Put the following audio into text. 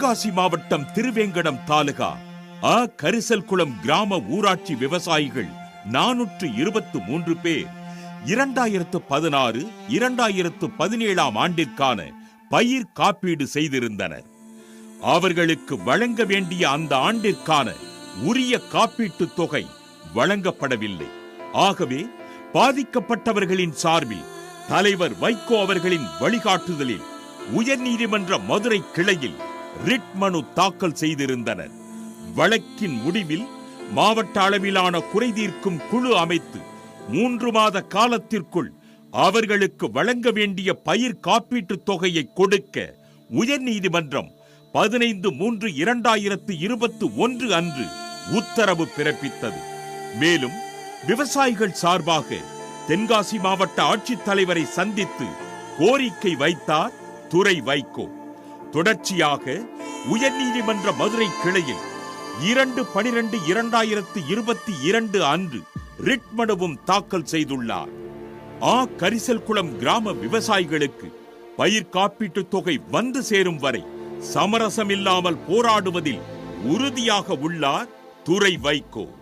தென்காசி மாவட்டம் திருவேங்கடம் தாலுகா அ கரிசல்குளம் கிராம ஊராட்சி விவசாயிகள் நானூற்று இருபத்து மூன்று பேர். இரண்டாயிரத்து பதினாறு இரண்டாயிரத்து பதினேழாம் ஆண்டிற்கான பயிர் காப்பீடு செய்திருந்தனர். அவர்களுக்கு வழங்க வேண்டிய அந்த ஆண்டிற்கான உரிய காப்பீட்டுத் தொகை வழங்கப்படவில்லை. ஆகவே பாதிக்கப்பட்டவர்களின் சார்பில் தலைவர் வைகோ அவர்களின் வழிகாட்டுதலில் உயர்நீதிமன்ற மதுரை கிளையில் ரிட் மனு தாக்கல் செய்திருந்தனர். வழக்கின் முடிவில் மாவட்ட அளவிலான குறைதீர்க்கும் குழு அமைத்து மூன்று மாத காலத்திற்குள் அவர்களுக்கு வழங்க வேண்டிய பயிர் காப்பீட்டுத் தொகையை கொடுக்க உயர்நீதிமன்றம் பதினைந்து மூன்று இரண்டாயிரத்து இருபத்து ஒன்று அன்று உத்தரவு பிறப்பித்தது. மேலும் விவசாயிகள் சார்பாக தென்காசி மாவட்ட ஆட்சித்தலைவரை சந்தித்து கோரிக்கை வைத்தார் துறை வைகோ. தொடர்ச்சியாக உயர்நீதிமன்ற மதுரை கிளையில் இரண்டு பனிரெண்டு இரண்டாயிரத்து இருபத்தி இரண்டு அன்று ரிட் மனுவும் தாக்கல் செய்துள்ளார். ஆ. கரிசல்குளம் கிராம விவசாயிகளுக்கு பயிர் காப்பீட்டுத் தொகை வந்து சேரும் வரை சமரசமில்லாமல் போராடுவதில் உறுதியாக உள்ளார் துறை வைகோ.